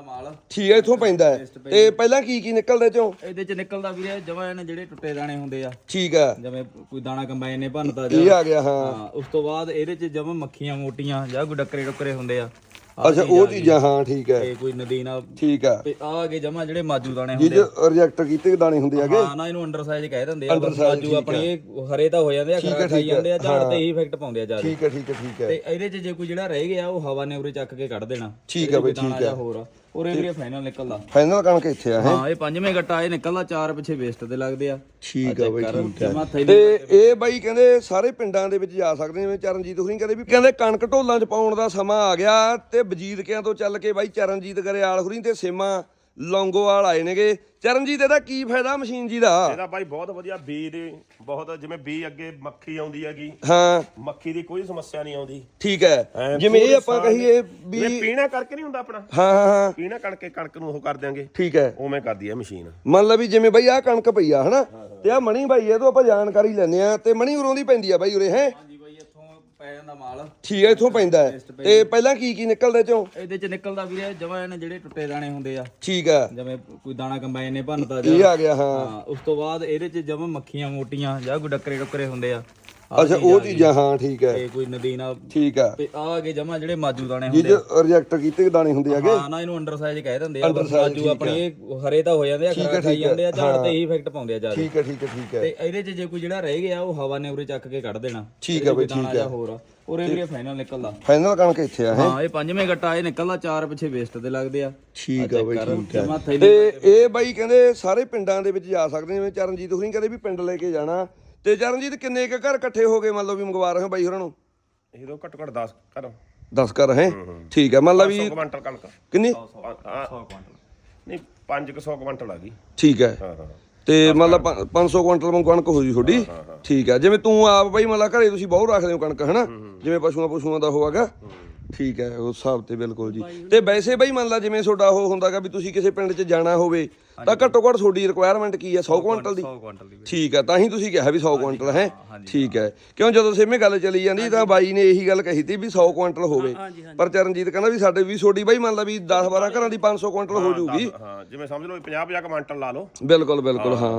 ਮਾਲ। ਠੀਕ ਹੈ ਇੱਥੋਂ ਪੈਂਦਾ ਹੈ। ਤੇ ਪਹਿਲਾਂ ਕੀ ਕੀ ਨਿਕਲਦਾ ਚੋਂ ਇਹਦੇ ਚ ਨਿਕਲਦਾ ਵੀਰੇ ਜਮਾਂ ਇਹਨੇ ਜਿਹੜੇ ਟੁੱਟੇ ਦਾਣੇ ਹੁੰਦੇ ਆ। ਠੀਕ ਹੈ। ਜਿਵੇਂ ਕੋਈ ਦਾਣਾ ਕੰਬਾਈਨ ਨੇ ਭੰਨਤਾ ਇਹ ਜਾਂ ਆ ਗਿਆ ਹਾਂ। ਉਸ ਤੋਂ ਬਾਅਦ ਇਹਦੇ ਚ ਜਮਾਂ ਮੱਖੀਆਂ ਮੋਟੀਆਂ ਜਾਂ ਕੋਈ ਡੱਕਰੇ ਡੁੱਕਰੇ ਹੁੰਦੇ ਆ। ਅੱਛਾ ਉਹ ਚੀਜ਼ਾਂ ਹਾਂ ਠੀਕ ਹੈ। ਤੇ ਕੋਈ ਨਦੀਨਾ ਠੀਕ ਹੈ। ਤੇ ਆ ਆ ਗਏ ਜਮਾਂ ਜਿਹੜੇ ਮਾਜੂ ਦਾਣੇ ਹੁੰਦੇ ਆ। ਰਿਜੈਕਟ ਕੀਤੇ ਦਾਣੇ ਹੁੰਦੇ ਹੈਗੇ ਹਾਂ ਨਾ ਇਹਨੂੰ ਅੰਡਰ ਸਾਈਜ਼ ਕਹਿ ਦਿੰਦੇ ਆ ਮਾਜੂ ਆਪਣੇ ਇਹ ਹਰੇ ਤਾਂ ਹੋ ਜਾਂਦੇ ਆ ਖਰਾ ਖਾਈ ਜਾਂਦੇ ਆ ਝਾੜ ਤੇ ਹੀ। ਇਫੈਕਟ ਪਾਉਂਦੇ ਆ ਜ਼ਿਆਦਾ। ਠੀਕ ਹੈ ਠੀਕ ਹੈ ਠੀਕ ਹੈ। ਤੇ ਇਹਦੇ ਚ ਜੇ ਕੋਈ ਜਿਹੜਾ ਰਹਿ ਗਿਆ ਉਹ ਹਵਾ ਨੇ ਉਰੇ ਚੱਕ ਕੇ ਕੱਢ ਦੇਣਾ। ਠੀਕ ਹੈ ਬਈ ਠੀਕ ਹੈ। ਹੋਰ। ਆ। ਉਰੇ ਵੀਰੇ ਫਾਈਨਲ ਨਿਕਲਦਾ। ਫਾਈਨਲ ਕਣਕ ਇੱਥੇ ਆ ਹੈ? ਹਾਂ ਇਹ ਪੰਜਵੇਂ ਗੱਟਾ ਇਹ ਨਿਕਲਦਾ ਚਾਰ ਪਿੱਛੇ ਵੇਸਟ ਤੇ ਲੱਗਦੇ ਆ। ਠੀਕ ਹੈ ਬਈ ਠੀਕ ਥੈਲੀ ਤੇ ਇਹ ਬਾਈ ਕਹਿੰਦੇ ਸਾਰੇ ਪਿੰਡਾਂ ਦੇ ਵਿੱਚ ਜਾ ਸਕਦੇ ਜਿਵੇਂ ਚਰਨਜੀਤ ਹੁਣੀ ਕਹਿੰਦੇ ਵੀ ਕਹਿੰਦੇ ਕਣਕ ਢੋਲਾਂ 'ਚ ਪਾਉਣ ਦਾ ਸਮਾਂ ਆ ਗਿਆ ਤੇ ਵਜੀਦਕਿਆਂ ਤੋਂ ਚੱਲ ਕੇ ਬਾਈ ਚਰਨਜੀਤ ਗਰੇਵਾਲ ਹੁਣੀ ਤੇ ਸੇਮਾ ਲੌਂਗੋਵਾਲ ਆਏ ਨੇਗੇ। ਚਰਨਜੀਤ ਇਹਦਾ ਕੀ ਫਾਇਦਾ ਮਸ਼ੀਨ ਜੀ ਦਾ? ਇਹਦਾ ਬਾਈ ਬਹੁਤ ਵਧੀਆ ਬੀ ਦੀ ਬਹੁਤ ਜਿਵੇਂ ਬੀ ਅੱਗੇ ਮੱਖੀ ਆਉਂਦੀ ਹੈਗੀ। ਹਾਂ। ਮੱਖੀ ਦੀ ਕੋਈ ਸਮੱਸਿਆ ਨਹੀਂ ਆਉਂਦੀ। ਠੀਕ ਹੈ। ਐਂ ਜਿਵੇਂ ਇਹ ਪੂਰੇ ਆਪਾਂ ਸਾਲ ਕਹੀਏ ਵੀ ਜਿਵੇਂ ਪੀਣਾ ਕਰਕੇ ਨਹੀਂ ਹੁੰਦਾ ਆਪਣਾ। ਹਾਂ ਹਾਂ ਹਾਂ। ਪੀਣਾ ਕਣਕੇ ਕਣਕ ਨੂੰ ਉਹ ਕਰ ਦਿਆਂਗੇ। ਠੀਕ ਹੈ। ਉਵੇਂ ਕਰਦੀ ਹੈ ਮਸ਼ੀਨ। ਮੰਨ ਲਾ ਵੀ ਜਿਵੇਂ ਬਾਈ ਆਹ ਕਣਕ ਪਈ ਆ ਹਨਾ? ਤੇ ਆ ਮਣੀ ਬਾਈ ਇਹ ਤੋਂ ਆਪਾਂ ਜਾਣਕਾਰੀ ਲੈਣੇ ਆ ਤੇ ਮਣੀ ਉਰੋਂ ਦੀ ਪੈਂਦੀ ਆ ਬਾਈ ਉਰੇ ਹੈ? ਪੈ ਜਾਂਦਾ ਮਾਲ। ਠੀਕ ਹੈ ਇੱਥੋਂ ਪੈਂਦਾ ਹੈ। ਤੇ ਪਹਿਲਾਂ ਕੀ ਕੀ ਨਿਕਲਦਾ ਚੋਂ ਇਹਦੇ ਚ ਨਿਕਲਦਾ ਵੀਰੇ ਜਮਾਂ ਇਹਨੇ ਜਿਹੜੇ ਟੁੱਟੇ ਦਾਣੇ ਹੁੰਦੇ ਆ। ਠੀਕ ਹੈ ਜਿਵੇਂ ਕੋਈ ਦਾਣਾ ਕੰਬਾਈਨ ਨੇ ਭੰਨਤਾ ਇਹ ਜਾਂ ਆ ਗਿਆ ਹਾਂ। ਹਾਂ ਉਸ ਤੋਂ ਬਾਅਦ ਇਹਦੇ ਚ ਜਮਾਂ ਮੱਖੀਆਂ ਮੋਟੀਆਂ ਜਾਂ ਕੋਈ ਡੱਕਰੇ ਡੁੱਕਰੇ ਹੁੰਦੇ ਆ। ਅੱਛਾ ਉਹ ਚੀਜ਼ਾਂ ਹਾਂ ਠੀਕ ਹੈ। ਤੇ ਕੋਈ ਨਦੀਨਾ ਠੀਕ ਆ ਤੇ ਆ ਆ ਗਏ ਜਮਾਂ ਜਿਹੜੇ ਮਾਜੂ ਦਾਣੇ ਹੁੰਦੇ ਆ। ਜੋ ਰਿਜੈਕਟ ਕੀਤੇ ਦਾਣੇ ਹੁੰਦੇ ਹੈਗੇ? ਹਾਂ ਨਾ ਇਹਨੂੰ ਅੰਡਰ ਸਾਈਜ਼ ਕਹਿ ਦਿੰਦੇ ਆ Under size, ਮਾਜੂ ਆਪਣੇ ਇਹ ਹਰੇ ਤਾਂ ਹੋ ਜਾਂਦੇ ਆ ਖਰਾ ਖਾਈ ਜਾਂਦੇ ਆ ਝਾੜ ਤੇ ਹੀ ਇਫੈਕਟ ਪਾਉਂਦੇ ਆ ਜ਼ਿਆਦਾ। ਠੀਕ ਹੈ ਠੀਕ ਹੈ ਠੀਕ ਹੈ। ਤੇ ਇਹਦੇ ਚ ਜੇ ਕੋਈ ਜਿਹੜਾ ਰਹਿ ਗਿਆ ਉਹ ਹਵਾ ਨੇ ਉਰੇ ਚੱਕ ਕੇ ਕੱਢ ਦੇਣਾ। ਠੀਕ ਹੈ ਬਈ ਠੀਕ ਹੈ। ਹੋਰ ਆ। ਉਰੇ ਵੀਰੇ ਫਾਈਨਲ ਨਿਕਲਦਾ। ਫਾਈਨਲ ਕਣਕ ਇੱਥੇ ਆ ਹੈ? ਹਾਂ ਇਹ ਪੰਜਵੇਂ ਗੱਟਾ ਇਹ ਨਿਕਲਦਾ ਚਾਰ ਪਿੱਛੇ ਵੇਸਟ ਤੇ ਲੱਗਦੇ ਆ। ਠੀਕ ਆ ਬਈ ਠੀਕ ਜਮਾ ਥੈਲੀ ਤੇ ਇਹ ਬਾਈ ਕਹਿੰਦੇ ਸਾਰੇ ਪਿੰਡਾਂ ਦੇ ਵਿੱਚ ਜਾ ਸਕਦੇ ਜਿਵੇਂ ਚਰਨਜੀਤ ਹੁਣੀ ਕਹਿੰਦੇ ਵੀ ਪਿੰਡ ਲੈ ਕੇ ਜਾਣਾ। ਤੇ ਚਰਨਜੀਤ ਕਿੰਨੇ ਕੁ ਘਰ ਇਕੱਠੇ ਹੋ ਗਏ ਮੰਨ ਲਓ ਵੀ ਮੰਗਵਾ ਰਹੇ ਹੋ ਬਾਈ ਹੋਰਾਂ ਨੂੰ? ਇਹਦੋਂ ਘੱਟੋ ਘੱਟ 10 ਕਰ 10 ਘਰ ਹੈ? ਠੀਕ ਹੈ ਮੰਨ ਲਾ ਵੀ 100 ਕੁਇੰਟਲ ਕਣਕ। ਕਿੰਨੀ? 100 ਕੁਇੰਟਲ ਨਹੀਂ 500 ਕੁਇੰਟਲ ਆ ਗਈ ਠੀਕ ਹੈ। ਹਾਂ ਹਾਂ। ਤੇ ਮੰਨ ਲਾ 500 ਕੁਇੰਟਲ ਵਾਂਗੂ ਕਣਕ ਹੋ ਜੀ ਤੁਹਾਡੀ। ਠੀਕ ਹੈ ਜਿਵੇਂ ਤੂੰ ਆਪ ਬਾਈ ਮੰਨ ਲਾ ਘਰੇ ਤੁਸੀਂ ਬਹੁਤ ਰੱਖਦੇ ਹੋ ਕਣਕ ਹਨਾ? ਜਿਵੇਂ ਪਸ਼ੂਆਂ ਪਸ਼ੂਆਂ ਦਾ ਹੋਵਾਗਾ। ਠੀਕ ਹੈ ਉਸ ਹਿਸਾਬ ਤੇ ਬਿਲਕੁਲ ਜੀ। ਤੇ ਵੈਸੇ ਬਾਈ ਮੰਨ ਲਾ ਜਿਵੇਂ ਤੁਹਾਡਾ ਉਹ ਹੁੰਦਾਗਾ ਵੀ ਤੁਸੀਂ ਕਿਸੇ ਪਿੰਡ 'ਚ ਜਾਣਾ ਹੋਵੇ ਤਾਂ ਘੱਟੋ ਘੱਟ ਤੁਹਾਡੀ ਰਿਕੁਆਇਰਮੈਂਟ ਕੀ ਹੈ? 100 ਕੁਇੰਟਲ ਦੀ। 100 ਕੁਇੰਟਲ ਦੀ ਠੀਕ ਹੈ ਤਾਂ ਹੀ ਤੁਸੀਂ ਕਿਹਾ ਵੀ 100 ਕੁਇੰਟਲ ਹੈ। ਠੀਕ ਹੈ। ਕਿਉਂ ਜਦੋਂ ਸੇਮੇ ਗੱਲ ਚੱਲੀ ਜਾਂਦੀ ਤਾਂ ਬਾਈ ਨੇ ਇਹੀ ਗੱਲ ਕਹੀ ਤੀ ਵੀ 100 ਕੁਇੰਟਲ ਹੋਵੇ। ਪਰ ਚਰਨਜੀਤ ਕਹਿੰਦਾ ਵੀ ਸਾਡੇ ਵੀ ਛੋਟੀ ਬਾਈ ਮੰਨ ਲਾ ਵੀ 10 12 ਘਰਾਂ ਦੀ 500 ਕੁਇੰਟਲ ਹੋ ਜਾਊਗੀ ਹਾਂ ਜਿਵੇਂ ਸਮਝ ਲਓ 50 50 ਕੁਇੰਟਲ ਲਾ ਲਓ। ਬਿਲਕੁਲ ਬਿਲਕੁਲ ਹਾਂ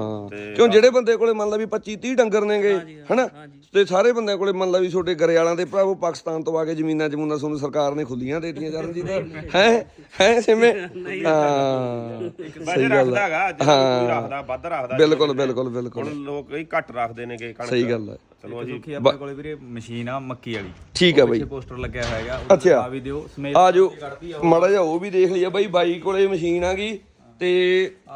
ਕਿਉਂ ਜਿਹੜੇ ਬੰਦੇ ਕੋਲੇ ਮੰਨ ਲਾ ਵੀ 25 30 ਡੰਗਰ ਨੇਗੇ ਹਨਾ? ਤੇ ਸਾਰੇ ਬੰਦਿਆਂ ਕੋਲੇ ਮੰਨ ਲਾ ਵੀ ਛੋਟੇ ਗਰੇ ਵਾਲਾਂ ਦੇ ਭਰਾਵੋ ਪਾਕਿਸਤਾਨ ਤੋਂ ਆ ਕੇ ਜ਼ਮੀਨਾਂ ਜਮੂਨਾਂ ਸਾਨੂੰ ਸਰਕਾਰ ਨੇ ਖੁੱਲੀਆਂ ਦੇਤੀਆਂ ਚਰਨਜੀਤ। ਹੈ? ਹੈ ਸਿਮੇ? ਹਾਂ। ਵੈਸੇ ਰੱਖਦਾ ਹੈਗਾ ਜੇ ਕੋਈ ਰੱਖਦਾ ਵੱਧ ਰੱਖਦਾ। ਬਿਲਕੁਲ ਬਿਲਕੁਲ ਬਿਲਕੁਲ। ਹੁਣ ਲੋਕ ਕਈ ਘੱਟ ਰੱਖਦੇ ਨੇਗੇ ਕਣਕ। ਸਹੀ ਗੱਲ ਹੈ ਚਲੋ ਜੀ। ਸੁੱਖੀ ਆਪਣੇ ਕੋਲੇ ਵੀਰੇ ਮਸ਼ੀਨ ਆ ਮੱਕੀ ਵਾਲੀ। ਠੀਕ ਹੈ ਬਾਈ। ਪਿੱਛੇ ਪੋਸਟਰ ਲੱਗਿਆ ਹੋਇਆ ਹੈਗਾ ਉਹ ਅੱਛਾ। ਦਿਖਾ ਵੀ ਦਿਓ। ਸਮੇਤ ਆ ਜੋ ਮਾੜਾ ਜਿਹਾ ਉਹ ਵੀ ਦੇਖ ਲਿਆ ਬਾਈ ਬਾਈ ਕੋਲੇ ਮਸ਼ੀਨ ਆ ਗਈ ਤੇ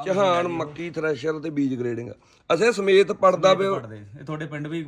ਚਹਾਨ ਮੱਕੀ ਥ੍ਰੈਸ਼ਰ ਤੇ ਬੀਜ ਗ੍ਰੇਡਿੰਗ ਅਸੇ ਸਮੇਤ ਪੜਦਾ ਪਿਓ। ਪੜਦੇ ਇਹ ਤੁਹਾਡੇ ਪਿੰਡ ਵੀ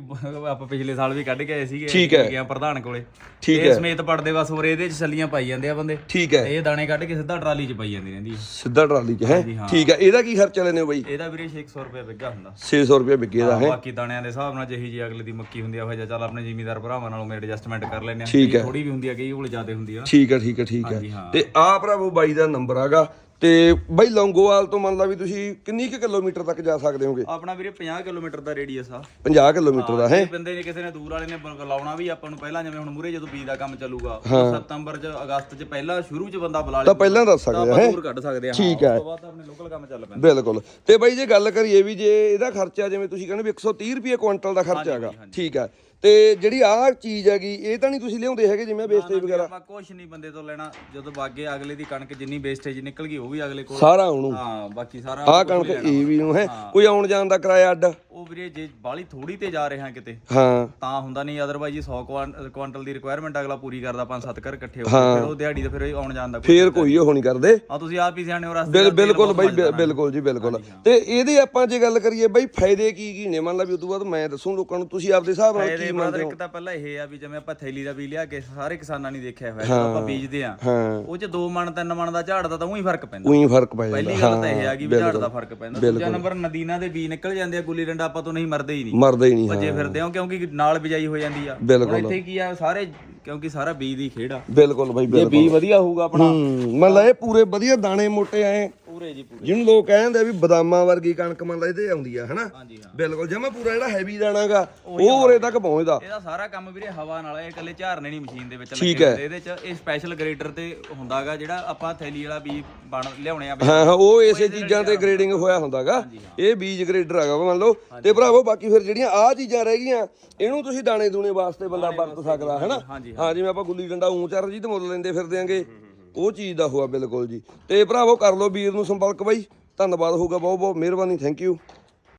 ਆਪਾਂ ਪਿਛਲੇ ਸਾਲ ਵੀ ਕੱਢ ਕੇ ਆਏ ਸੀਗੇ ਠੀਕ ਹੈ। ਗਿਆ ਪ੍ਰਧਾਨ ਕੋਲੇ। ਠੀਕ ਇਹ ਹੈ। ਸਮੇਤ ਪੜਦੇ ਬਸ ਹੋਰ ਇਹਦੇ ਚ ਛੱਲੀਆਂ ਪਾਈ ਜਾਂਦੇ ਆ ਬੰਦੇ। ਠੀਕ ਹੈ। ਇਹ ਦਾਣੇ ਕੱਢ ਕੇ ਸਿੱਧਾ ਟਰਾਲੀ ਚ ਪਾਈ ਜਾਂਦੀ ਰਹਿੰਦੀ ਹੈ ਸਿੱਧਾ ਟਰਾਲੀ 'ਚ ਹੈ? ਠੀਕ ਹੈ। ਇਹਦਾ ਕੀ ਖਰਚਾ ਲੈਨੇ ਹੋ ਬਾਈ? ਇਹਦਾ ਵੀਰੇ 600 ਰੁਪਏ ਵਿੱਗਾ ਹੁੰਦਾ। 600 ਰੁਪਏ ਵਿਕੇ ਦਾ ਹੈ? ਬਾਕੀ ਦਾਣਿਆਂ ਦੇ ਹਿਸਾਬ ਨਾਲ ਜਿਹੀ ਜੀ ਅਗਲੇ ਦੀ ਮੱਕੀ ਹੁੰਦੀ ਆ ਉਹ ਜਿਹਾ ਚੱਲ ਆਪਣੇ ਜ਼ਿਮੀਦਾਰ ਭਰਾਵਾਂ ਨਾਲੋਂ ਮੇਰੇ ਐਡਜਸਟਮੈਂਟ ਕਰ ਲੈਂਦੇ ਆ। ਠੀਕ ਹੈ। ਥੋੜੀ ਵੀ ਹੁੰਦੀ ਆ ਕਈ ਕੋਲ ਜ਼ਿਆਦਾ ਹੁੰਦੀ ਆ। ਠੀਕ ਹੈ ਠੀਕ ਹੈ ਠੀਕ ਹੈ। ਹਾਂਜੀ, ਹਾਂ। ਤੇ ਆ ਭਰਾਵੋ ਬਾਈ ਦਾ ਨੰਬਰ ਆਗਾ ਤੇ ਬਾਈ ਲੌਂਗੋਵਾਲ ਤੋਂ ਮੰਨ ਲਾ ਵੀ ਤੁਸੀਂ ਕਿੰਨੀ ਕੁ ਕਿਲੋਮੀਟਰ ਤੱਕ ਜਾ ਸਕਦੇ ਹੋਗੇ? ਆਪਣਾ ਵੀਰੇ 50 ਕਿਲੋਮੀਟਰ ਦਾ ਰੇਡੀਅਸ ਆ। 50 ਕਿਲੋਮੀਟਰ ਦਾ ਹੈ ਜੇ ਬੰਦੇ ਨੇ ਕਿਸੇ ਨੇ ਦੂਰ ਵਾਲੇ ਨੇ ਬ- ਲਾਉਣਾ ਵੀ ਆਪਾਂ ਨੂੰ ਪਹਿਲਾਂ ਜਿਵੇਂ ਹੁਣ ਮੂਰੇ ਜਦੋਂ ਬੀਜ ਦਾ ਕੰਮ ਚੱਲੂਗਾ ਸਤੰਬਰ ਚ ਅਗਸਤ ਚ ਪਹਿਲਾਂ ਸ਼ੁਰੂ ਚ ਬੰਦਾ ਬੁਲਾ ਤਾਂ ਲੇ ਪਹਿਲਾਂ ਦੱਸ ਸਕਦੇ ਆ ਹੈ? ਦੂਰ ਕੱਢ ਸਕਦੇ ਆ ਠੀਕ ਹੈ। ਉਸ ਤੋਂ ਬਾਅਦ ਤਾਂ ਆਪਣੇ ਲੋਕਲ ਕੰਮ ਚੱਲ ਪੈਂਦਾ। ਬਿਲਕੁਲ। ਤੇ ਬਾਈ ਜੇ ਗੱਲ ਕਰੀਏ ਵੀ ਜੇ ਇਹਦਾ ਖਰਚਾ ਜਿਵੇਂ ਤੁਸੀਂ ਕਹਿੰਦੇ ਵੀ 130 ਰੁਪਏ ਕੁਇੰਟਲ ਦਾ ਖਰਚਾ ਹੈਗਾ ਠੀਕ ਹੈ। ਤੇ ਜਿਹੜੀ ਆਹ ਚੀਜ਼ ਹੈਗੀ ਇਹ ਤਾਂ ਨਹੀਂ ਤੁਸੀਂ ਲਿਆਉਂਦੇ ਹੈਗੇ ਜਿਵੇਂ ਵੇਸਟੇਜ ਵਗੈਰਾ? ਆਪਾਂ ਕੁਝ ਨਹੀਂ ਬੰਦੇ ਤੋਂ ਲੈਣਾ। ਜਦੋਂ ਬਾਗੇ ਅਗਲੇ ਦੀ ਕਣਕ ਜਿੰਨੀ ਵੇਸਟੇਜ ਨਿਕਲ ਗਈ ਉਹ ਵੀ ਅਗਲੇ ਕੋਲ। ਸਾਰਾ ਉਹਨੂੰ। ਹਾਂ ਬਾਕੀ ਸਾਰਾ ਆਹ ਕਣਕ ਇਹ ਵੀ ਨੂੰ ਹੈ। ਕੋਈ ਆਉਣ ਜਾਣ ਦਾ ਕਿਰਾਇਆ ਅੱਡ? ਉਹ ਵੀਰੇ ਜੇ ਬਾਲੀ ਥੋੜੀ ਤੇ ਜਾ ਰਿਹਾ ਕਿਤੇ ਹਾਂ। ਤਾਂ ਹੁੰਦਾ ਨਹੀਂ ਅਦਰਵਾਈਜ਼ 100 ਕੁਆਂਟ- ਕੁਆਂਟਲ ਦੀ ਰਿਕੁਆਇਰਮੈਂਟ ਅਗਲਾ ਪੂਰੀ ਕਰਦਾ ਪੰਜ ਸੱਤ ਘਰ ਇਕੱਠੇ ਹੋ ਕੇ ਫਿਰ ਉਹ ਦਿਹਾੜੀ ਤੇ ਫਿਰ ਆਉਣ ਜਾਣ ਦਾ ਫੇਰ ਕੋਈ ਉਹ ਨਹੀਂ ਕਰਦੇ। ਆ ਤੁਸੀਂ ਆਪ ਹੀ ਸਿਆਣੇ ਹੋ ਰਸਤੇ ਦਾ ਬਿਲਕੁਲ ਬਾਈ। ਬਿਲਕੁਲ ਜੀ ਬਿਲਕੁਲ। ਤੇ ਇਹਦੇ ਆਪਾਂ ਜੇ ਗੱਲ ਕਰੀਏ ਬਾਈ ਫਾਇਦੇ ਕੀ ਕੀ ਨੇ? ਮੰਨ ਲਾ ਵੀ ਉਦੋਂ ਬਾਅਦ ਮੈਂ ਦੱਸੂ ਲੋਕਾਂ ਨੂੰ ਤੁਸੀਂ ਆਪਦੇ ਹਿਸਾਬ ਨਾਲ ਕੀ ਮੰਨਦੇ ਹੋ? ਇੱਕ ਤਾਂ ਪਹਿਲਾਂ ਇਹ ਆ ਵੀ ਜਿਵੇਂ ਆਪਾਂ ਥੈਲੀ ਦਾ ਵੀ ਲਿਆ ਕੇ ਸਾਰੇ ਕਿਸਾਨਾਂ ਨੇ ਦੇਖਿਆ ਹੋਇਆ ਜਦੋਂ ਆਪਾਂ ਬੀਜਦੇ ਆ ਹਾਂ। ਉਹ ਚ 2 ਮਣ 3 ਮਣ ਦਾ ਝਾੜ ਦਾ ਤਾਂ ਉਹੀ ਫ਼ਰਕ ਪੈਂਦਾ। ਉਹੀ ਫ਼ਰਕ ਪੈ ਜਾਂਦਾ ਪਹਿਲੀ ਗੱਲ ਤਾਂ ਇਹ ਆ ਕਿ ਵੀ ਝਾੜ ਦਾ ਫ਼ਰਕ ਪੈਂਦਾ। ਦੂਜਾ ਨੰਬਰ ਨਦੀਨਾਂ ਦੇ ਬੀ ਨਿਕਲ ਜਾਂਦੇ ਆ ਗੁੱਲੀ ਡੰਡਾ ਆਪਾਂ ਤੋਂ ਨਹੀਂ ਮਰਦੇ ਹੀ ਨਹੀਂ। ਮਰਦਾ ਹੀ ਨਹੀਂ ਹਾਂ। ਭੱਜੇ ਫਿਰਦੇ ਆ ਕਿਉਂਕਿ ਨਾਲ ਬਿਜਾਈ ਹੋ ਜਾਂਦੀ ਆ। ਬਿਲਕੁਲ। ਇੱਥੇ ਕੀ ਆ ਸਾਰੇ ਕਿਉਂਕਿ ਸਾਰਾ ਬੀਜ ਦੀ ਖੇਡ ਆ। ਬਿਲਕੁਲ ਬਾਈ ਜੇ ਬਿਲਕੁਲ। ਬੀ ਵਧੀਆ ਹੋਊਗਾ ਆਪਣਾ। ਹੂੰ ਮੰਨ ਲਾ ਇਹ ਪੂਰੇ ਵਧੀਆ ਦਾਣੇ ਮੋਟੇ ਆਏ ਪੂਰੇ ਜੀ ਪੂਰੇ। ਜਿਹਨੂੰ ਲੋਕ ਕਹਿੰਦੇ ਆ ਵੀ ਬਦਾਮਾਂ ਵਰਗੀ ਕਣਕ ਮੰਨ ਲਾ ਇਹਦੇ ਆਉਂਦੀ ਆ ਹਨਾ? ਹਾਂਜੀ ਹਾਂ। ਬਿਲਕੁਲ ਜਮਾ ਪੂਰਾ ਜਿਹੜਾ ਹੈਵੀ ਦਾਣਾਗਾ ਉਹ ਉਰੇ ਤੱਕ ਪਹੁੰਚਦਾ ਇਹਦਾ ਸਾਰਾ ਕੰਮ ਵੀਰੇ ਹਵਾ ਨਾਲ ਇਹ ਇਕੱਲੇ ਝਾਰਨੇ ਨਹੀਂ ਮਸ਼ੀਨ ਦੇ ਵਿੱਚ ਠੀਕ ਲੱਗੇ ਹੈ। ਹੁੰਦੇ। ਇਹਦੇ ਚ ਇਹ ਸਪੈਸ਼ਲ ਗ੍ਰੇਡਰ ਤੇ ਹੁੰਦਾਗਾ ਜਿਹੜਾ ਆਪਾਂ ਥੈਲੀ ਵਾਲਾ ਬੀਜ ਬਣ ਲਿਆਉਣੇ ਆ ਹਾਂ ਹਾਂ ਉਹ ਇਸੇ ਚੀਜ਼ਾਂ ਤੇ ਗ੍ਰੇਡਿੰਗ ਹੋਇਆ ਹੁੰਦਾਗਾ ਇਹ ਬੀਜ ਗ੍ਰੇਡਰ ਹੈਗਾ ਵਾ ਮੰਨ ਲਓ। ਤੇ ਭਰਾਵੋ ਬਾਕੀ ਫਿਰ ਜਿਹੜੀਆਂ ਆਹ ਚੀਜ਼ਾਂ ਰਹਿ ਗਈਆਂ ਇਹਨੂੰ ਤੁਸੀਂ ਦਾਣੇ ਦੂਣੇ ਵਾਸਤੇ ਬੰਦਾ ਵਰਤ ਸਕਦਾ ਹੈਨਾ? ਹਾਂ। ਜਿਵੇਂ ਆਪਾਂ ਗੁੱਲੀ ਡੰਡਾ ਉਂ ਚਰ ਜੀ ਤੇ ਮੁੱਲ ਲੈਂਦੇ ਫਿਰਦੇ ਆਂਗੇ। ਉਹ ਚੀਜ਼ ਦਾ ਹੋਆ ਬਿਲਕੁਲ ਜੀ। ਤੇ ਭਰਾਵੋ ਕਰ ਲਓ ਵੀਰ ਨੂੰ ਸੰਪਰਕ ਬਾਈ। ਧੰਨਵਾਦ ਹੋਊਗਾ ਬਹੁਤ ਬਹੁਤ ਮਿਹਰਬਾਨੀ ਥੈਂਕ ਯੂ